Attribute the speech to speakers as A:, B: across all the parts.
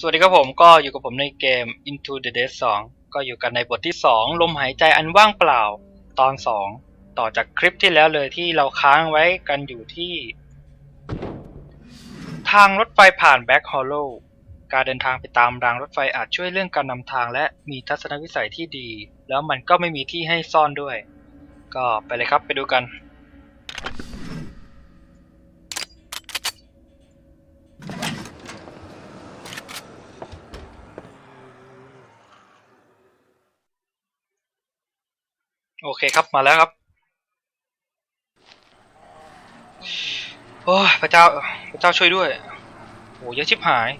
A: สวัสดีครับผมก็อยู่กับผมในเกม Into the Dead 2 ก็อยู่กันในบทที่ 2 ลมหายใจอันว่างเปล่าตอน 2 ต่อจากคลิปที่แล้วเลยที่เราค้างไว้กันอยู่ที่ ทางรถไฟผ่านแบ็คฮอลโลการเดินทางไปตามรางรถไฟอาจช่วยเรื่องการนำทางและมีทัศนวิสัยที่ดี แล้วมันก็ไม่มีที่ให้ซ่อนด้วย ก็ไปเลยครับไปดูกัน โอเคครับมาแล้วครับโอ้ยพระเจ้าพระเจ้าช่วยด้วยโอ้เยอะชิบหาย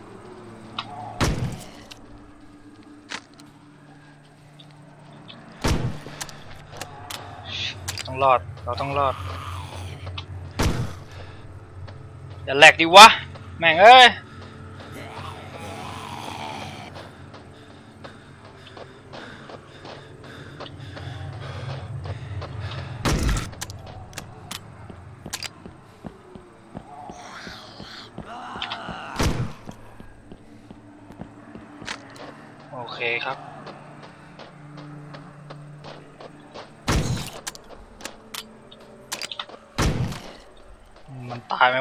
A: ต้องรอดเราต้องรอดอย่าแหลกดิวะ แม่งเอ้ย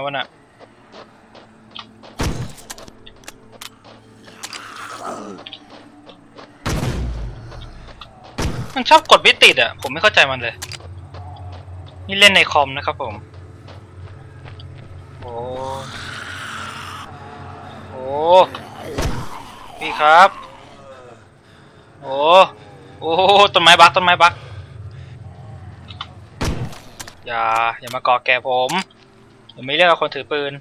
A: วะน่ะมันชอบกดไม่ติดอะ ผมไม่เข้าใจมันเลย นี่เล่นในคอมนะครับผม โอ้ โอ้พี่ครับ โอ้ โอ้ต้นไม้บักต้นไม้บักอย่า อย่ามาก่อแก่ผม เดี๋ยวไม่เรียกเอาคนถือปืน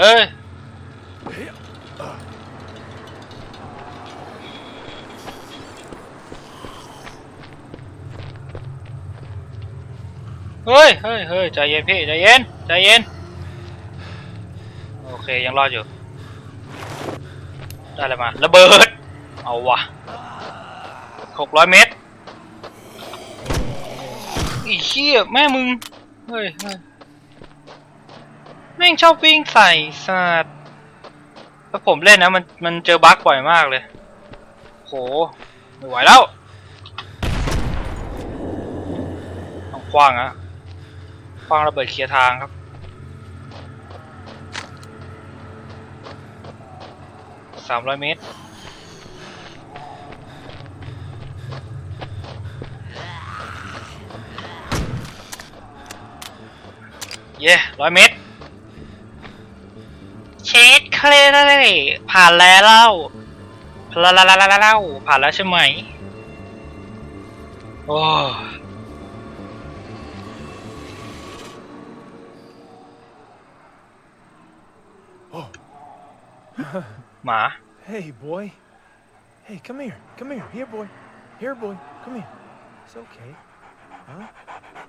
A: เอ้ยเฮ้ยเฮ้ยเฮ้ยใจเย็นพี่ใจเย็นใจเย็น โอเคยังรอดอยู่ ได้อะไรมา ระเบิด เอาวะ หกร้อยเมตรอีเชี่ยแม่มึงเฮ้ยเฮ้ยแม่งชอบวิ่งใส่สัตว์ถ้าผมเล่นนะมันมันเจอบั๊กบ่อยมากเลย โหไม่ไหวแล้วต้องคว้างอะคว้างระเบิดเคลียร์ทางครับสามร้อยเมตร เย่ร้อยเมตร เชดเคลเลยผ่านแล้วเล่าลาลาลาลาลาเล่าผ่านแล้วใช่ไหม โอ้หมา
B: Hey, boy. Hey, come here. Come here. Here, boy. Here, boy. Come here. It's okay. Huh?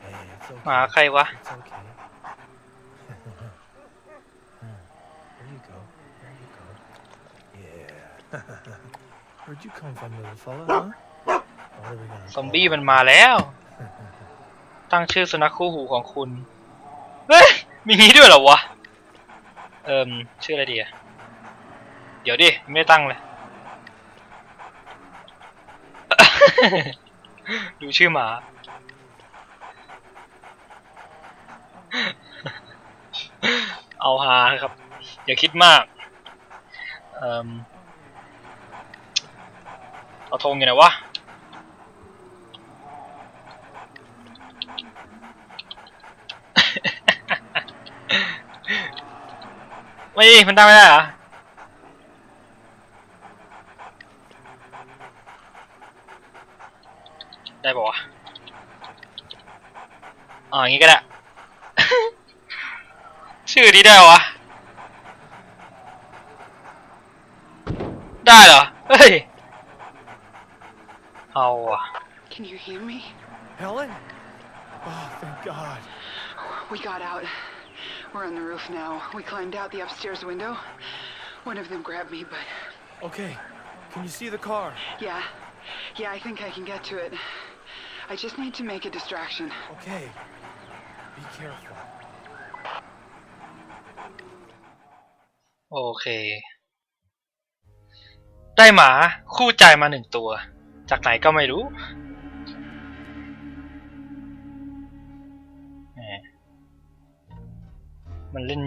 B: Hey, it's okay.
A: หมาใครวะ
B: It's okay. There you go. There you go. Yeah. Where'd you come from, little fella, huh? What are we gonna
A: ซอม
B: call
A: บี้
B: you?
A: มันมาแล้ว ตั้งชื่อสุนัขคู่หูของคุณ เฮ้ย มีนี้ด้วยเหรอวะ เอิมชื่ออะไรดีอะเดี๋ยวดิ ไม่ได้ตั้งเลย ดูชื่อหมา เอาฮาครับ อย่าคิดมากเอาธงอยู่ไหนวะไม่มันตั้งไม่ได้เหรอได้ปะวะอ๋ออย่างงี้ก็ได้ ชื่อนี้ได้วะ ได้เหรอ เฮ้ย เอาว่ะ
C: Can you hear me?
B: Helen? Oh, thank God.
C: We got out. We're on the roof now. We climbed out the upstairs window. One of them grabbed me, but
B: Okay. Can you see the car?
C: yeah. Yeah, I think I can get to it. I just need to make a distraction.
B: Okay. Be careful.
A: โอเค ได้หมาคู่ใจมาหนึ่งตัว จากไหนก็ไม่รู้ มันเล่น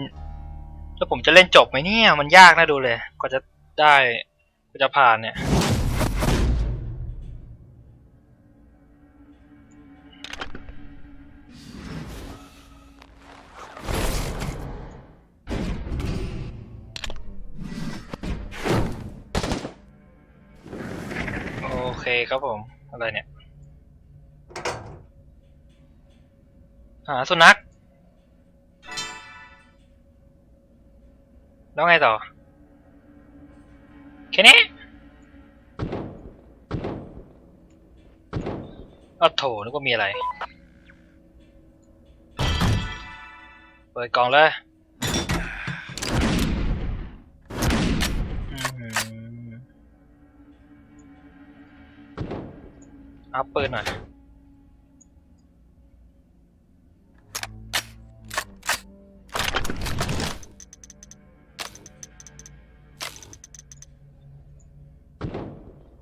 A: แล้วผมจะเล่นจบไหมเนี่ย มันยากนะดูเลย กว่าจะได้ กว่าจะผ่านเนี่ย เคครับผม อะไรเนี่ย หาสุนัข แล้วไงต่อ แค่นี้อ้โถนึกว่ามีอะไร เปิดกล่องเลย อัพปืนหน่อย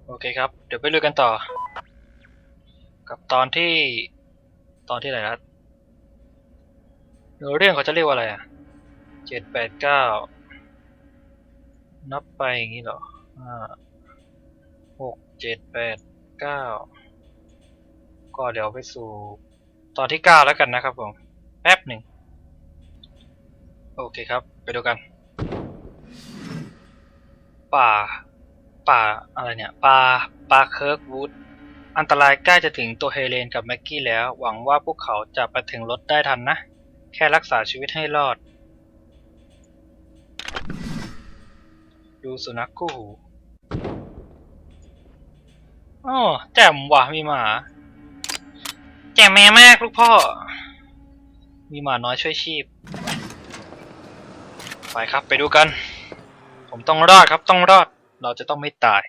A: โอเคครับ เดี๋ยวไปลุยกันต่อ กับตอนที่ตอนที่ไหนนะเนื้อเรื่องเขาจะเรียกว่าอะไรอะเจ็ดแปดเก้านับไปอย่างนี้เหรอห้าหกเจ็ดแปดเก้า ก็เดี๋ยวไปสู่ตอนที่เก้าแล้วกันนะครับผม แป๊บหนึ่ง โอเคครับ ไปดูกัน ป่า ป่าอะไรเนี่ย ป่า ป่าเคิร์กวูด อันตรายใกล้จะถึงตัวเฮเลนกับแม็กกี้แล้ว หวังว่าพวกเขาจะไปถึงรถได้ทันนะ แค่รักษาชีวิตให้รอด ดูสุนัขคู่หูอ๋อแจ่มว่ะมีหมา แจ่แม่มากลูกพ่อ มีหมาน้อยช่วยชีพ ไปครับไปดูกัน ผมต้องรอดครับต้องรอด เราจะต้องไม่ตาย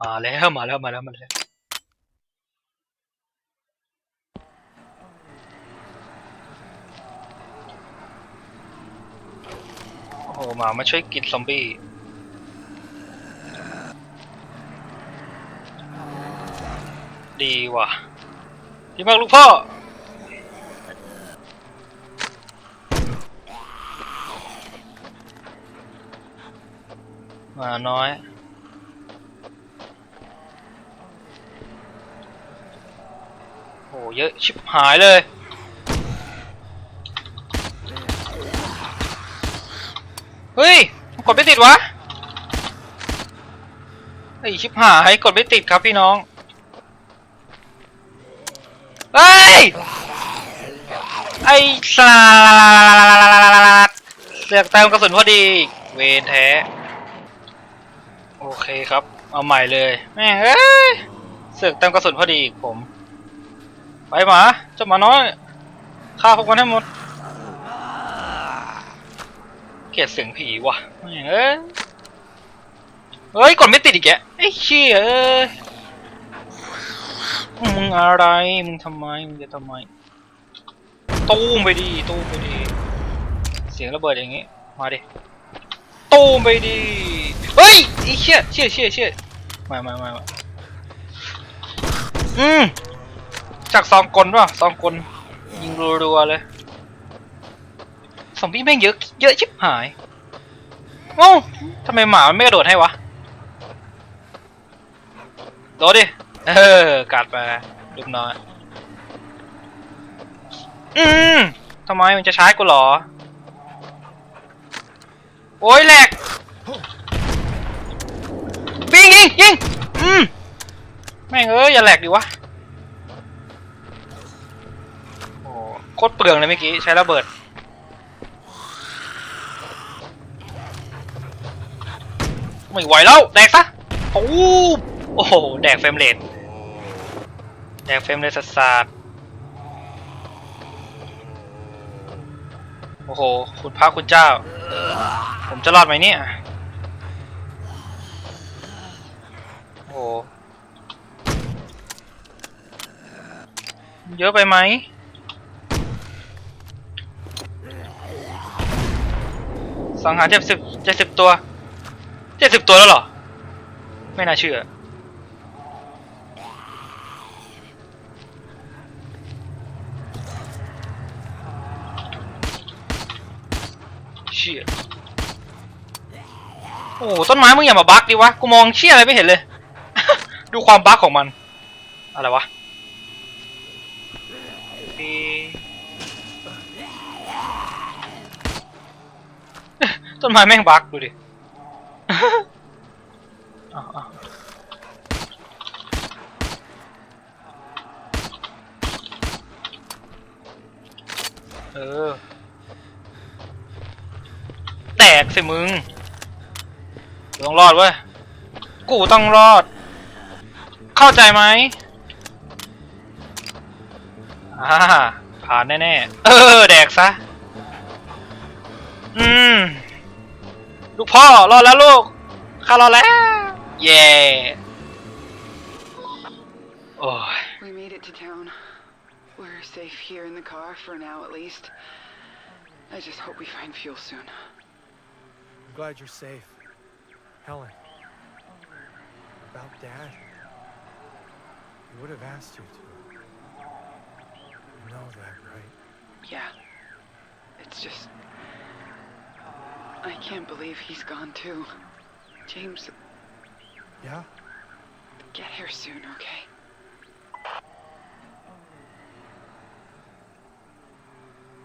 A: มาแล้วมาแล้วมาแล้วมาแล้วโอ้โหหมามาช่วยกินซอมบี้ ดีว่ะดีมากลูกพ่อมาน้อยโหเยอะชิบหายเลยเฮ้ยกดไม่ติดวะไอชิบหายกดไม่ติดครับพี่น้อง เฮ้ย ไอ้สาดเสือกเติมกระสุนพอดี เวนแท้ โอเคครับ เอาใหม่เลยแม่งเอ้ยเสือกเติมกระสุนพอดีผม ไปหมาเจ้าหมาน้อยฆ่าพวกมันให้หมด เกลียดเสียงผีว่ะแม่งเอ้ยเฮ้ยกดไม่ติดอีกแกไอ้เชี่ยเอ้ย มึงอะไร มึงทำไม มึงจะทำไม ตู้มไปดิตู้มไปดิเสียงระเบิดอย่างงี้ มาดิ ตู้มไปดิเฮ้ยไอ้เชี่ยเชี่ยเชี่ยเชี่ยมามามามาอืมจากซองกลป่ะซองกลยิงรัวๆเลยซอมบี้แม่งเยอะเยอะชิบหายโอ้ทำไมหมามันไม่กระโดดให้วะ โดดดิ เออ กัดไปลูกน้อยอืมทำไมมันจะใช้กูหรอ โอ้ยแหลกปิงยิงยิงอืมแม่งเอ้ยอย่าแหลกดิวะโอ้โคตรเปลืองเลยเมื่อกี้ ใช้ระเบิด ไม่ไหวแล้ว แดกซะโอ้โอ้โหแดกเฟรมเรท งเฟมเลยสัสดโอ้โห คุณพระคุณเจ้า ผมจะรอดไหมเนี่ย โอ้โห เยอะไปไหม สังหารเจ็ดสิบเจ็ดสิบตัว เจ็ดสิบตัวแล้วเหรอ ไม่น่าเชื่อ เชี่ยโอ้ต้นไม้มึงอย่ามาบั๊กดิวะ กูมองเชี่ยอะไรไม่เห็นเลย ดูความบั๊กของมัน อะไรวะต้นไม้แม่งบั๊กดูดิเอาเอาเออ แตกสิมึงกูต้องรอดเว้ย กูต้องรอด เข้าใจไหมอ่าผ่านแน่ๆ เออ แดกซะ อืม ลูกพ่อ รอดแล้วลูก ข้ารอดแล้ว เย่โอ้ย
C: We made it to town. We're safe here in the car for now, at least. I just hope we find fuel soon.
B: I'm glad you're safe. Helen. About Dad. He would have asked you to. You know that, right?
C: Yeah. It's just. I can't believe he's gone too. James,
B: Yeah?
C: get here soon, okay?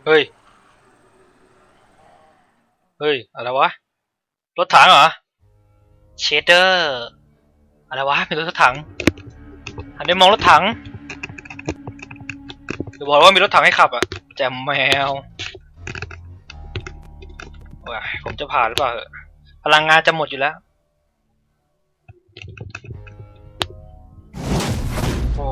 A: เฮ้ย เฮ้ย อะไรวะ รถถังเหรอ เชเดอร์ อะไรวะมีรถถังหันไปมองรถถังเดี๋ยวบอกว่ามีรถถังให้ขับอะแจมแมวผมจะผ่านหรือเปล่าเหอพลังงานจะหมดอยู่แล้ว โอ้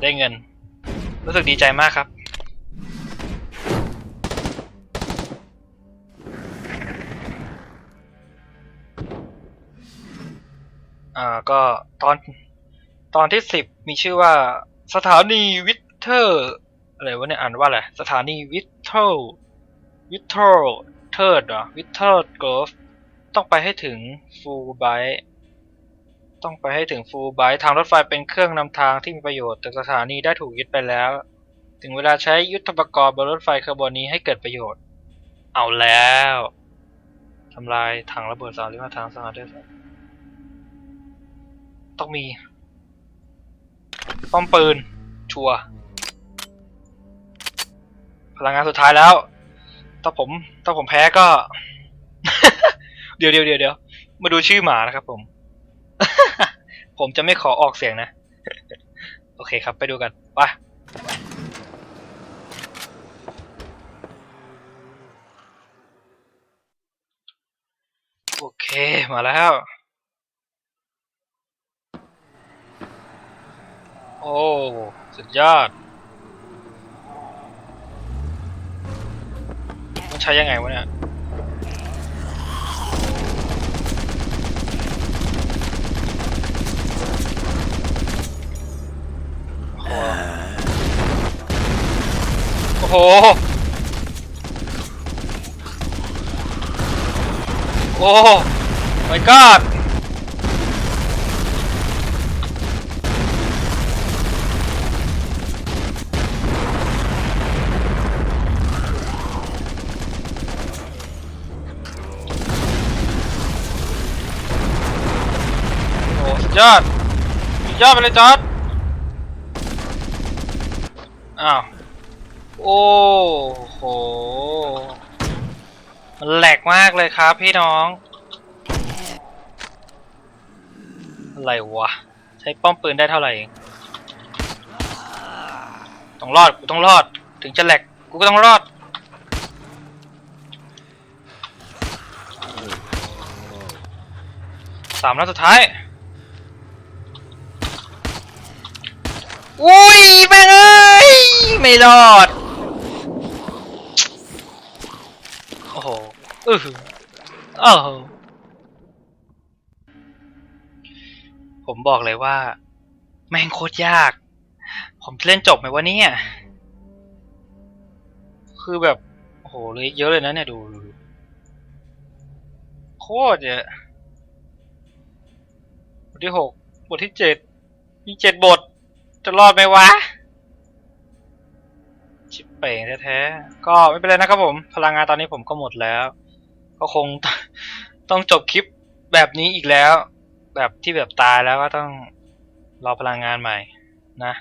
A: ได้เงิน รู้สึกดีใจมากครับ อ่าก็ตอนตอนที่สิบมีชื่อว่าสถานีวิทเทอร์อะไรวะเนี่ยอ่านว่าอะไรสถานีวิทเทอร์วิทเทอร์เทิร์ดเหรอวิทเทอร์เกิร์ฟต้องไปให้ถึงฟูลไบต้องไปให้ถึงฟูลไบทางรถไฟเป็นเครื่องนำทางที่มีประโยชน์แต่สถานีได้ถูกยึดไปแล้ว ถึงเวลาใช้ยุทธปกรณ์บนรถไฟขบวนนี้ให้เกิดประโยชน์ เอาแล้วทำลายถังระเบิดสามสิบห้าถังสหรัฐ ต้องมี ป้อมปืน ชัวร์พลังงานสุดท้ายแล้ว ถ้าผม ถ้าผมแพ้ก็ เดี๋ยวเดี๋ยวเดี๋ยวเดี๋ยวมาดูชื่อหมานะครับผม ผมจะไม่ขอออกเสียงนะ โอเคครับไปดูกัน ไปโอเค มาแล้ว โอ้ สุดยอด มันใช้ยังไงวะเนี่ย โอ้โห โอ้ my god ยอดสุดยอดไปเลยจอร์ดอ้าว โอ้โหมันแหลกมากเลยครับพี่น้อง อะไรวะ ใช้ป้อมปืนได้เท่าไหร่เองต้องรอด กูต้องรอด ถึงจะแหลก กูก็ต้องรอดสามนัดสุดท้าย อุ้ยแม่งเอ้ยไม่รอด โอ้โหอืออโอ้โหผมบอกเลยว่า แม่งโคตรยาก ผมเล่นจบไหมวะเนี่ย คือแบบ โอ้โหเลยเยอะเลยนะเนี่ยดูดูดูโคตรเยอะบทที่หกบทที่เจ็ดมีเจ็ดบท จะรอดไหมวะ ชิบเป่งแท้ๆ ก็ไม่เป็นไรนะครับผม พลังงานตอนนี้ผมก็หมดแล้ว ก็คงต้องจบคลิปแบบนี้อีกแล้ว แบบที่แบบตายแล้วก็ต้องรอพลังงานใหม่นะ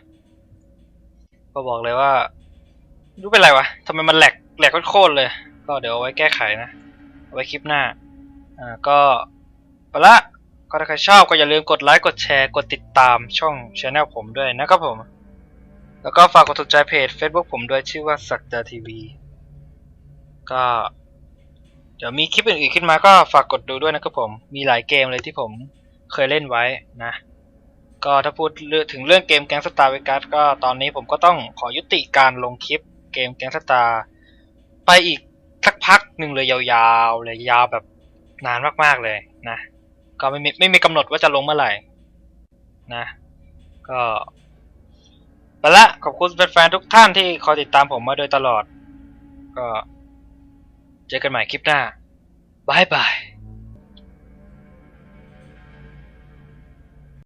A: ก็บอกเลยว่ารู้เป็นไรวะทำไมมันแหลกแหลกโคตรเลย ก็เดี๋ยวเอาไว้แก้ไขนะ เอาไว้คลิปหน้า อ่าก็ไปละ ก็ถ้าใครชอบก็อย่าลืมกดไลค์กดแชร์กดติดตามช่องช anel ผมด้วยนะครับผม แล้วก็ฝากกดถูกใจเพจ Facebook ผมด้วยชื่อว่าสักดาทีวีก็เดี๋ยวมีคลิปอื่นๆขึ้นมาก็ฝากกดดูด้วยนะครับผม มีหลายเกมเลยที่ผมเคยเล่นไว้นะ ก็ถ้าพูดถึงเรื่องเกมแก๊งสตาร์เวกัสก็ตอนนี้ผมก็ต้องขอยุติการลงคลิปเกมแก๊งสตาร์ไปอีกสักพักหนึ่งเลยยาวๆเลยยาวแบบนานมากๆเลยนะ ก็ไม่มีไม่มีกำหนดว่าจะลงเมื่อไหร่นะ ก็ไปละขอบคุณแฟนๆทุกท่านที่คอยติดตามผมมาโดยตลอด ก็เจอกันใหม่คลิปหน้าบายบาย